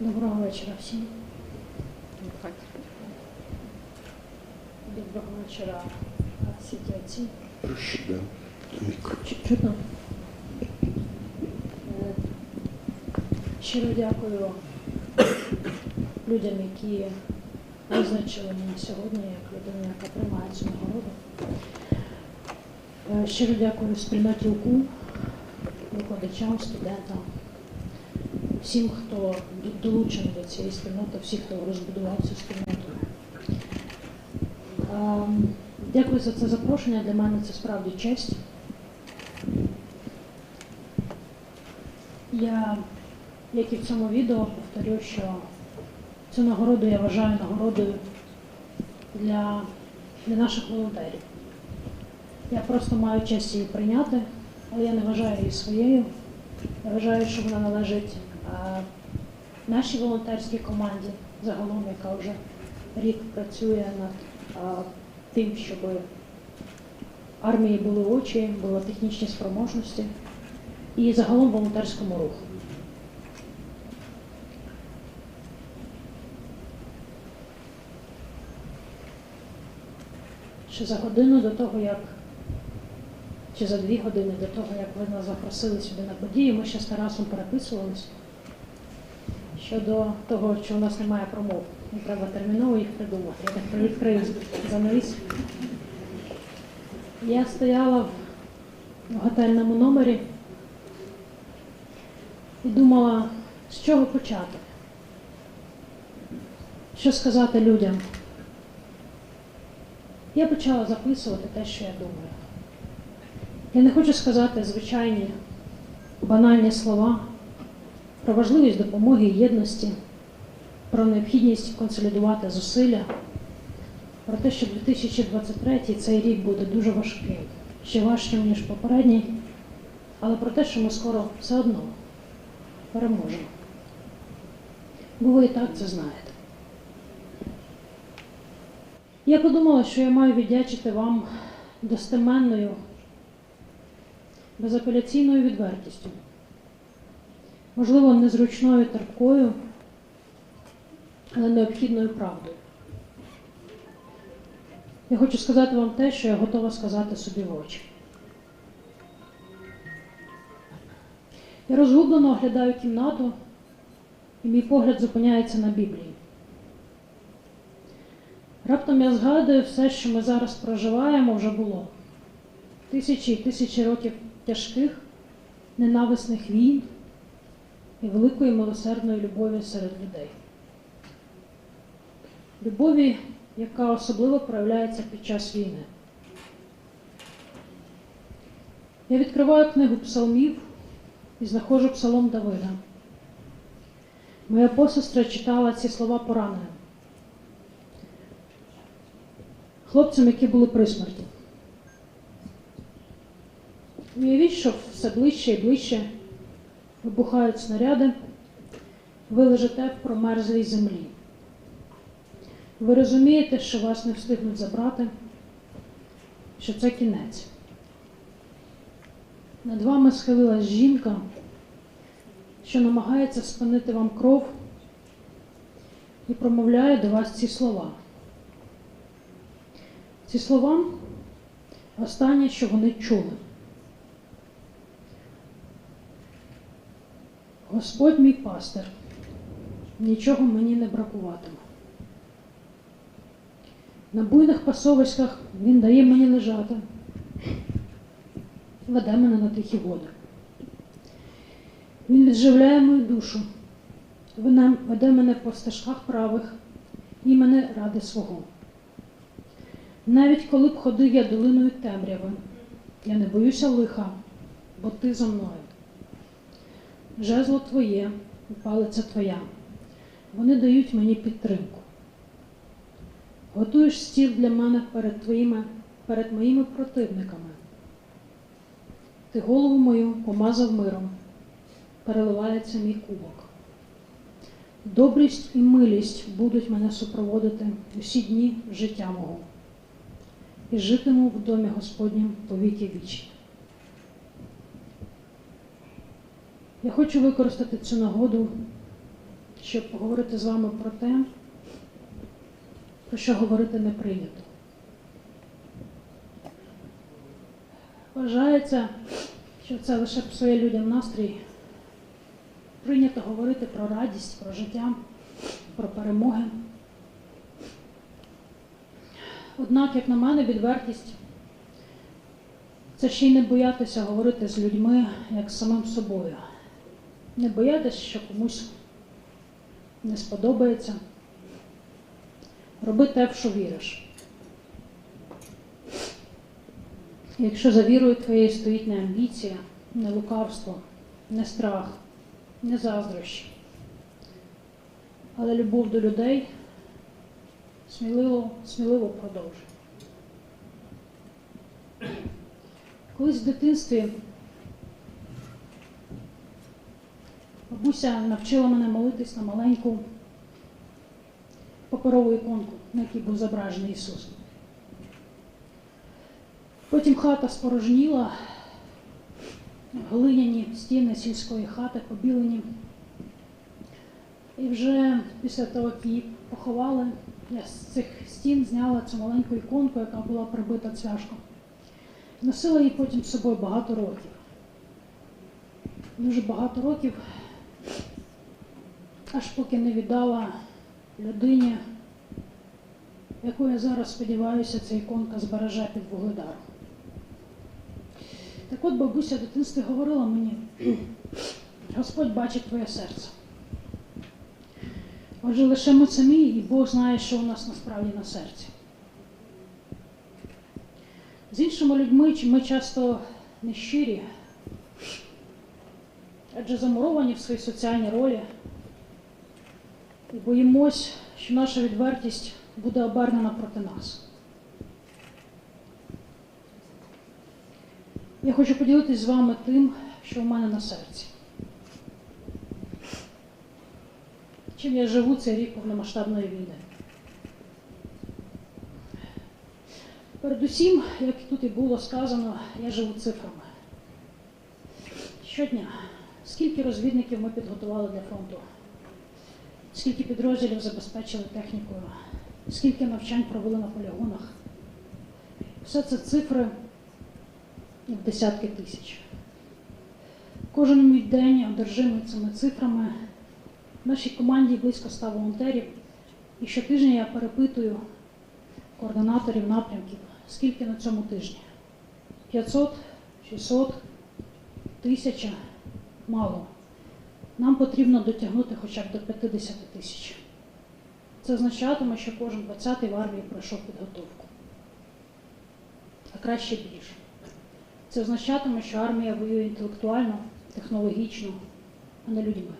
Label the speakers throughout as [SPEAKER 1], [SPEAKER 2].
[SPEAKER 1] Доброго вечора всім. Доброго вечора. Чи- Чутно? Е, Щиро дякую людям, які визначили мене сьогодні як людину, яка приймає цю нагороду. Е, Щиро дякую спільноті УКУ, викладачам, студентам, всім, хто долучений до цієї спільноти, всіх, хто розбудував цю спільноту. Ем, Дякую за це запрошення. Для мене це справді честь. Я, як і в цьому відео, повторю, що цю нагороду я вважаю нагородою для, для наших волонтерів. Я просто маю честь її прийняти, але я не вважаю її своєю. Я вважаю, що вона належить нашій волонтерській команді, загалом, яка вже рік працює над тим, щоб армії були очі, були технічні спроможності і загалом волонтерському руху. Ще за годину до того, як чи за дві години до того, як ви нас запросили сюди на подію, ми ще з Тарасом переписувались щодо того, що у нас немає промов. І треба терміново їх придумати. Я так відкрию занавіс. Я стояла в готельному номері і думала, з чого почати. Що сказати людям. Я почала записувати те, що я думаю. Я не хочу сказати звичайні банальні слова про важливість допомоги і єдності, про необхідність консолідувати зусилля, про те, що 2023 цей рік буде дуже важким, ще важчим, ніж попередній, але про те, що ми скоро все одно переможемо. Бо ви і так це знаєте. Я подумала, що я маю віддячити вам достеменною, безапеляційною відвертістю, можливо, незручною терпкою, але необхідною правдою. Я хочу сказати вам те, що я готова сказати собі в очі. Я розгублено оглядаю кімнату, і мій погляд зупиняється на Біблії. Раптом я згадую все, що ми зараз проживаємо, вже було. Тисячі і тисячі років тяжких, ненависних війн і великої милосердної любові серед людей. Любові, яка особливо проявляється під час війни. Я відкриваю книгу псалмів і знаходжу псалом Давида. Моя посестра читала ці слова пораненим. Хлопцям, які були при смерті. Уявіть, що все ближче і ближче вибухають снаряди, ви лежите в промерзлій землі. Ви розумієте, що вас не встигнуть забрати, що це кінець. Над вами схилилась жінка, що намагається спинити вам кров і промовляє до вас ці слова. Ці слова останнє, що вони чули. Господь мій пастир, нічого мені не бракуватиме. На буйних пасовиськах він дає мені лежати, веде мене на тихі води. Він відживляє мою душу, Вона веде мене по стежках правих і мене ради свого. Навіть коли б ходив я долиною темряви, я не боюся лиха, бо ти зо мною. Жезло твоє, палиця твоя. Вони дають мені підтримку. Готуєш стіл для мене перед твоїми, перед моїми противниками. Ти голову мою помазав миром, переливається мій кубок. Добрість і милість будуть мене супроводити усі дні життя мого. І житиму в домі Господнім по віки вічні. Я хочу використати цю нагоду, щоб поговорити з вами про те, про що говорити не прийнято. Вважається, що це лише псує людям настрій. Прийнято говорити про радість, про життя, про перемоги. Однак, як на мене, відвертість це ще й не боятися говорити з людьми як з самим собою. Не боятися, що комусь не сподобається. Роби те, в що віриш. Якщо за вірою твоєю стоїть не амбіція, не лукавство, не страх, не заздрощі, але любов до людей, сміливо, сміливо продовжуй. Колись в дитинстві бабуся навчила мене молитись на маленьку паперову іконку, на якій був зображений Ісус. Потім хата спорожніла, глиняні стіни сільської хати побілені. І вже після того, як її поховали, я з цих стін зняла цю маленьку іконку, яка була прибита цвяшком. Носила її потім з собою багато років. Дуже багато років, аж поки не віддала людині, яку я зараз сподіваюся, ця іконка збереже під вугледаром. Так от бабуся в дитинстві говорила мені, Господь бачить твоє серце. Отже, лише ми самі, і Бог знає, що у нас насправді на серці. З іншими людьми ми часто нещирі, адже замуровані в своїй соціальній ролі і боїмось, що наша відвертість буде обернена проти нас. Я хочу поділитися з вами тим, що в мене на серці. Чим я живу цей рік повномасштабної війни. Передусім, як тут і було сказано, я живу цифрами. Щодня, скільки розвідників ми підготували для фронту, скільки підрозділів забезпечили технікою, скільки навчань провели на полігонах. Все це цифри в десятки тисяч. Кожен мій день одержимий цими цифрами. В нашій команді близько 100 волонтерів. І щотижня я перепитую координаторів напрямків, скільки на цьому тижні? 500, 600, 1000? Мало. Нам потрібно дотягнути хоча б до 50 тисяч. Це означатиме, що кожен 20-й в армії пройшов підготовку. А краще більше. Це означатиме, що армія воює інтелектуально, технологічно, а не людьми.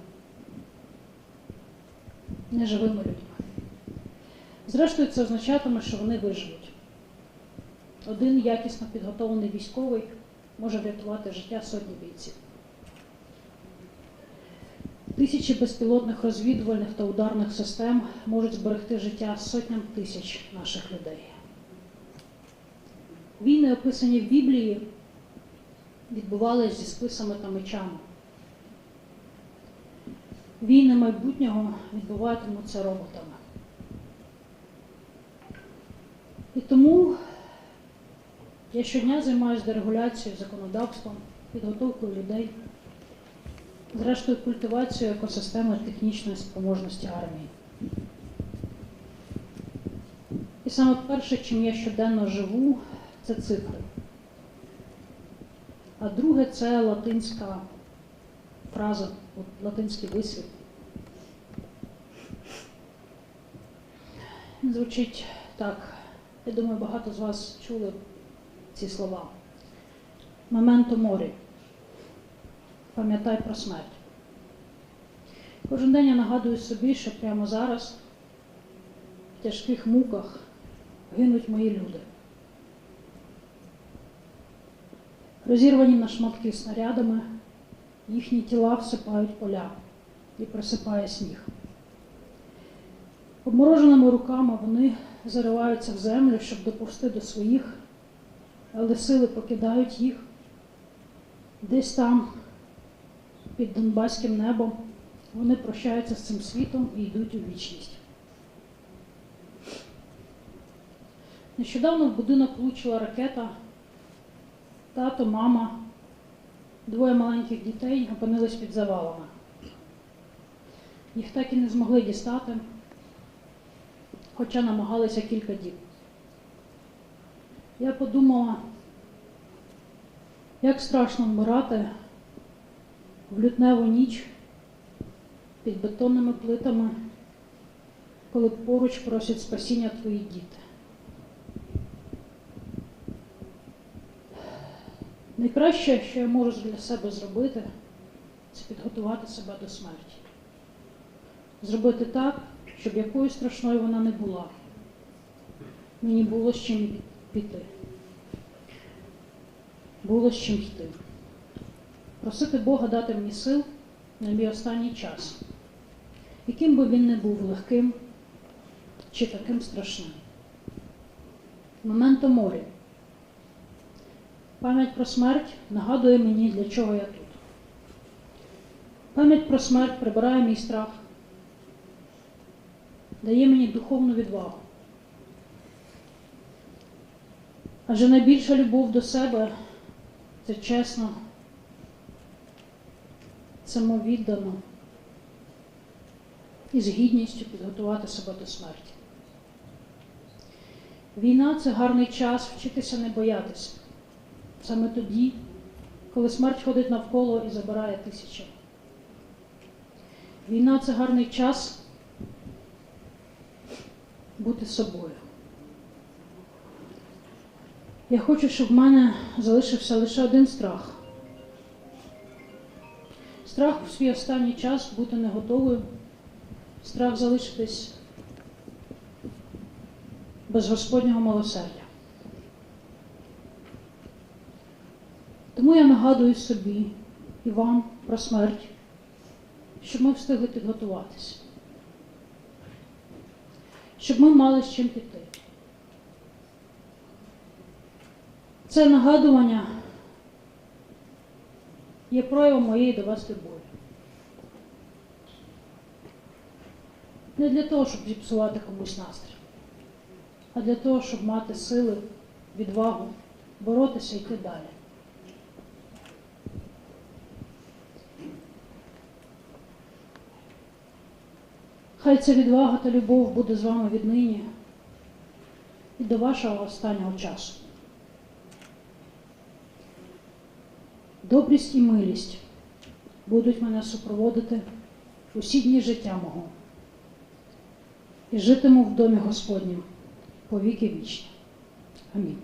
[SPEAKER 1] Не живими людьми. Зрештою, це означатиме, що вони виживуть. Один якісно підготовлений військовий може врятувати життя сотні бійців. Тисячі безпілотних розвідувальних та ударних систем можуть зберегти життя сотням тисяч наших людей. Війни, описані в Біблії, відбувалися зі списами та мечами. Війни майбутнього відбуватимуться роботами. І тому я щодня займаюся дерегуляцією, законодавством, підготовкою людей, зрештою культивацією екосистеми технічної спроможності армії. І саме перше, чим я щоденно живу, це цифри. А друге це латинська фраза, латинський вислів. Звучить так. Я думаю, багато з вас чули ці слова. Моменто морі. Пам'ятай про смерть. Кожен день я нагадую собі, що прямо зараз в тяжких муках гинуть мої люди. Розірвані на шматки снарядами, їхні тіла всипають поля і присипає сніг. Обмороженими руками вони зариваються в землю, щоб доповсти до своїх, але сили покидають їх десь там, під Донбаським небом, вони прощаються з цим світом і йдуть у вічність. Нещодавно в будинок влучила ракета. Тато, мама, двоє маленьких дітей опинились під завалами. Їх так і не змогли дістати, хоча намагалися кілька діб. Я подумала, як страшно вмирати в лютневу ніч під бетонними плитами, коли поруч просять спасіння твої діти. Найкраще, що я можу для себе зробити, це підготувати себе до смерті. Зробити так, щоб якою страшною вона не була. Мені було з чим піти. Було з чим йти. Просити Бога дати мені сил на мій останній час, яким би він не був легким чи таким страшним. Моменто морі. Пам'ять про смерть нагадує мені, для чого я тут. Пам'ять про смерть прибирає мій страх, дає мені духовну відвагу. Адже найбільша любов до себе це чесно, самовіддано і з гідністю підготувати себе до смерті. Війна це гарний час вчитися не боятися. Саме тоді, коли смерть ходить навколо і забирає тисячі. Війна це гарний час бути собою. Я хочу, щоб в мене залишився лише один страх. Страх у свій останній час бути не готовою, страх залишитись без Господнього милосердя. Тому я нагадую собі і вам про смерть, щоб ми встигли підготуватися, щоб ми мали з чим піти. Це нагадування є проявом моєї до вас любові. Не для того, щоб зіпсувати комусь настрій, а для того, щоб мати сили, відвагу, боротися і йти далі. Хай ця відвага та любов буде з вами віднині і до вашого останнього часу. Добрість і милість будуть мене супроводити усі дні життя мого. І житиму в домі Господнім по віки вічні. Амінь.